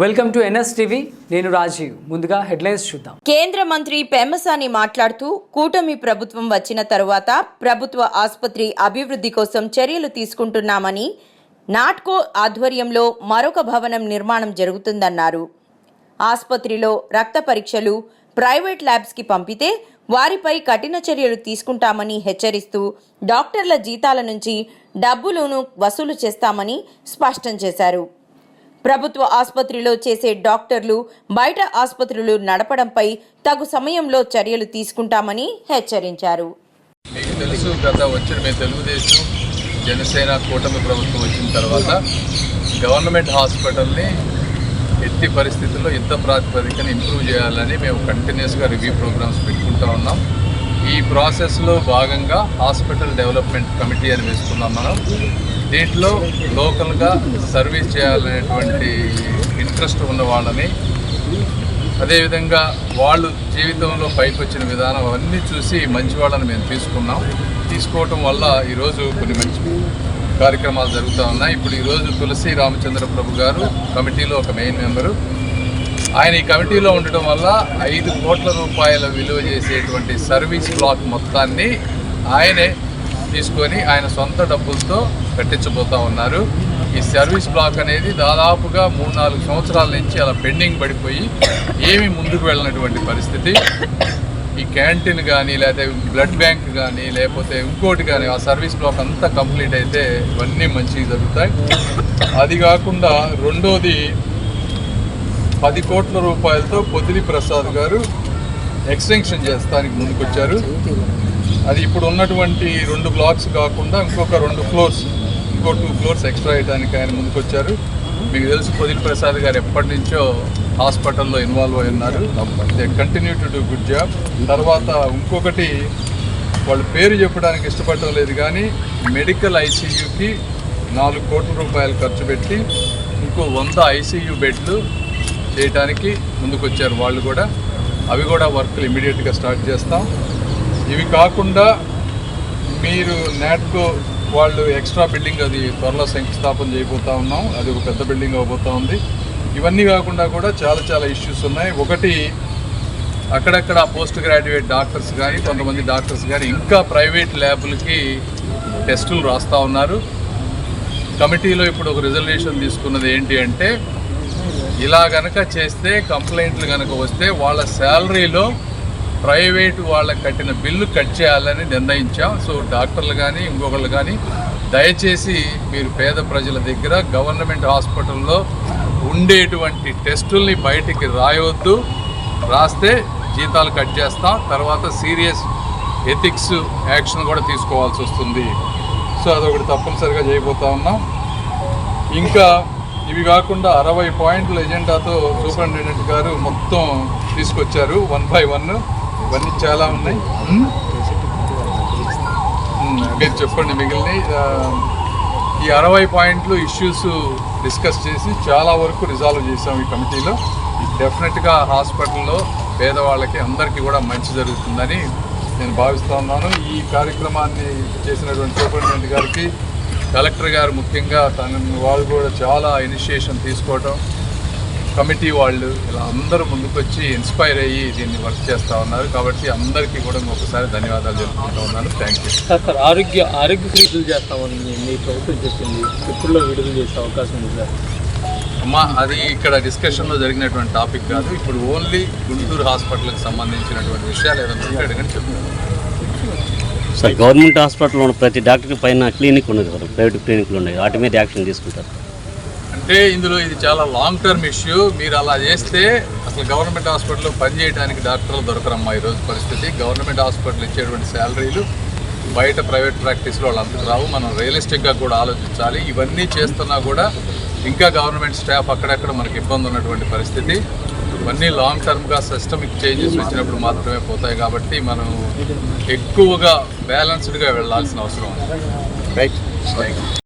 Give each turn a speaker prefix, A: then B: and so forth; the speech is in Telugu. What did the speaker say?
A: Welcome to NS TV. నేను రాజీవ్. ముందుగా హెడ్లైన్స్ చూద్దాం.
B: కేంద్ర మంత్రి పెమ్మసాని మాట్లాడుతూ కూటమి ప్రభుత్వం వచ్చిన తరువాత ప్రభుత్వ ఆసుపత్రి అభివృద్ధి కోసం చర్యలు తీసుకుంటున్నామని నాట్కో ఆధ్వర్యంలో మరొక భవనం నిర్మాణం జరుగుతుందన్నారు. ఆసుపత్రిలో రక్త పరీక్షలు ప్రైవేట్ ల్యాబ్స్కి పంపితే వారిపై కఠిన చర్యలు తీసుకుంటామని హెచ్చరిస్తూ డాక్టర్ల జీతాల నుంచి డబ్బులను వసూలు చేస్తామని స్పష్టం చేశారు. ప్రభుత్వ ఆసుపత్రిలో చేసే డాక్టర్లు బయట ఆసుపత్రులు నడపడంపై తగు సమయంలో చర్యలు తీసుకుంటామని హెచ్చరించారు.
C: మీకు తెలుసు గత వచ్చిన తెలుగుదేశం జనసేన కూటమి ప్రభుత్వం వచ్చిన తర్వాత గవర్నమెంట్ హాస్పిటల్ని ఎట్టి పరిస్థితుల్లో యుద్ధ ప్రాతిపదికన ఇంప్రూవ్ చేయాలని మేము కంటిన్యూస్గా రివ్యూ ప్రోగ్రామ్స్ పెట్టుకుంటా ఉన్నాం. ఈ ప్రాసెస్లో భాగంగా హాస్పిటల్ డెవలప్మెంట్ కమిటీ అని వేసుకున్నాం మనం. దీంట్లో లోకల్గా సర్వీస్ చేయాలనేటువంటి ఇంట్రెస్ట్ ఉన్న వాళ్ళని అదేవిధంగా వాళ్ళు జీవితంలో పైకి వచ్చిన విధానం అవన్నీ చూసి మంచి వాళ్ళని మేము తీసుకున్నాం. తీసుకోవటం వల్ల ఈరోజు కొన్ని మంచి కార్యక్రమాలు జరుగుతూ ఉన్నాయి. ఇప్పుడు ఈరోజు తులసి రామచంద్ర ప్రభు గారు కమిటీలో ఒక మెయిన్ మెంబరు ఆయన ఈ కమిటీలో ఉండటం వల్ల ఐదు కోట్ల రూపాయల విలువ చేసేటువంటి సర్వీస్ బ్లాక్ మొత్తాన్ని ఆయనే తీసుకొని ఆయన సొంత డబ్బులతో కట్టించబోతా ఉన్నారు. ఈ సర్వీస్ బ్లాక్ అనేది దాదాపుగా మూడు నాలుగు సంవత్సరాల నుంచి అలా పెండింగ్ పడిపోయి ఏమి ముందుకు వెళ్ళినటువంటి పరిస్థితి. ఈ క్యాంటీన్ కానీ లేకపోతే బ్లడ్ బ్యాంక్ కానీ లేకపోతే ఇంకోటి కానీ ఆ సర్వీస్ బ్లాక్ అంతా కంప్లీట్ అయితే ఇవన్నీ మంచిగా జరుగుతాయి. అది కాకుండా రెండోది పది కోట్ల రూపాయలతో పొదిలి ప్రసాద్ గారు ఎక్స్టెన్షన్ చేస్తానికి ముందుకొచ్చారు. అది ఇప్పుడు ఉన్నటువంటి రెండు బ్లాక్స్ కాకుండా ఇంకొక రెండు ఫ్లోర్స్ ఇంకో టూ ఫ్లోర్స్ ఎక్స్ట్రా వేయడానికి ఆయన ముందుకొచ్చారు. మీకు తెలుసు పొదిలి ప్రసాద్ గారు ఎప్పటి నుంచో హాస్పిటల్లో ఇన్వాల్వ్ అయి ఉన్నారు. They continue to do good job. తర్వాత ఇంకొకటి వాళ్ళు పేరు చెప్పడానికి ఇష్టపడటం లేదు కానీ మెడికల్ ఐసీయూకి నాలుగు కోట్ల రూపాయలు ఖర్చు పెట్టి ఇంకో వంద ఐసీయూ బెడ్లు చేయడానికి ముందుకొచ్చారు వాళ్ళు కూడా. అవి కూడా వర్క్లు ఇమీడియట్గా స్టార్ట్ చేస్తాం. ఇవి కాకుండా మీరు నాట్కో వాళ్ళు ఎక్స్ట్రా బిల్డింగ్ అది త్వరలో శంకుస్థాపన చేయబోతా ఉన్నాం. అది ఒక పెద్ద బిల్డింగ్ అవబోతా ఉంది. ఇవన్నీ కాకుండా కూడా చాలా చాలా ఇష్యూస్ ఉన్నాయి. ఒకటి అక్కడక్కడ పోస్ట్ గ్రాడ్యుయేట్ డాక్టర్స్ కానీ కొంతమంది డాక్టర్స్ కానీ ఇంకా ప్రైవేట్ ల్యాబులకి టెస్టులు రాస్తూ ఉన్నారు. కమిటీలో ఇప్పుడు ఒక రిజర్వేషన్ తీసుకున్నది ఏంటి అంటే ఇలా గనక చేస్తే కంప్లైంట్లు కనుక వస్తే వాళ్ళ శాలరీలో ప్రైవేట్ వాళ్ళకి కట్టిన బిల్లు కట్ చేయాలని నిర్ణయించాం. సో డాక్టర్లు కానీ ఇంకొకళ్ళు కానీ దయచేసి మీరు పేద ప్రజల దగ్గర గవర్నమెంట్ హాస్పిటల్లో ఉండేటువంటి టెస్టుల్ని బయటికి రాయవద్దు రాస్తే జీతాలు కట్ చేస్తాం తర్వాత సీరియస్ ఎథిక్స్ యాక్షన్ కూడా తీసుకోవాల్సి వస్తుంది. సో అదొకటి తప్పనిసరిగా చేయబోతా ఉన్నాం. ఇంకా ఇవి కాకుండా అరవై పాయింట్ల ఎజెండాతో సూపరింటెండెంట్ గారు మొత్తం తీసుకొచ్చారు. One by one. ఇవన్నీ చాలా ఉన్నాయి. మీరు చెప్పండి మిగిలిన ఈ అరవై పాయింట్లు ఇష్యూస్ డిస్కస్ చేసి చాలా వరకు రిజాల్వ్ చేసాం ఈ కమిటీలో. డెఫినెట్గా హాస్పిటల్లో పేదవాళ్ళకి అందరికీ కూడా మంచి జరుగుతుందని నేను భావిస్తూ ఉన్నాను. ఈ కార్యక్రమాన్ని చేసినటువంటి సూపరింటెండెంట్ గారికి కలెక్టర్ గారు ముఖ్యంగా తన వాళ్ళు కూడా చాలా ఇనిషియేషన్ తీసుకోవడం కమిటీ వాళ్ళు ఇలా అందరూ ముందుకొచ్చి ఇన్స్పైర్ అయ్యి దీన్ని వర్క్ చేస్తూ ఉన్నారు. కాబట్టి అందరికీ కూడా ఒకసారి ధన్యవాదాలు తెలుపుకుంటూ ఉన్నాను. థ్యాంక్ యూ
D: సార్ సార్ ఆరోగ్య ఆరోగ్యశ్రీ విడుదల చేస్తామని మీ- ప్రభుత్వం చెప్పింది. ఎప్పుడులో విడుదల చేసే అవకాశం ఉంది సార్.
C: అమ్మా అది ఇక్కడ డిస్కషన్లో జరిగినటువంటి టాపిక్ కాదు. ఇప్పుడు ఓన్లీ గుంటూరు హాస్పిటల్కి సంబంధించినటువంటి విషయాలు ఏదైనా ఉంటే అడగండి చెప్తాను.
E: సార్ గవర్నమెంట్ హాస్పిటల్లో ఉన్న ప్రతి డాక్టర్ పైన క్లినిక్ ఉన్నది కదా ప్రైవేట్ క్లినిక్లు ఉన్నాయి. వాటి మీద యాక్షన్ తీసుకుంటారు.
C: అంటే ఇందులో ఇది చాలా లాంగ్ టర్మ్ ఇష్యూ మీరు అలా చేస్తే అసలు గవర్నమెంట్ హాస్పిటల్లో పనిచేయడానికి డాక్టర్లు దొరకరమ్మా ఈరోజు పరిస్థితి. గవర్నమెంట్ హాస్పిటల్ ఇచ్చేటువంటి శాలరీలు బయట ప్రైవేట్ ప్రాక్టీస్లో వాళ్ళంతకు రావు. మనం రియలిస్టిక్గా కూడా ఆలోచించాలి. ఇవన్నీ చేస్తున్నా కూడా ఇంకా గవర్నమెంట్ స్టాఫ్ అక్కడక్కడ మనకి ఇబ్బంది ఉన్నటువంటి పరిస్థితి. ఇవన్నీ లాంగ్ టర్మ్గా సిస్టమిక్ చేంజెస్ వచ్చినప్పుడు మాత్రమే పోతాయి కాబట్టి మనం ఎక్కువగా బ్యాలెన్స్డ్గా వెళ్ళాల్సిన అవసరం ఉంది. రైట్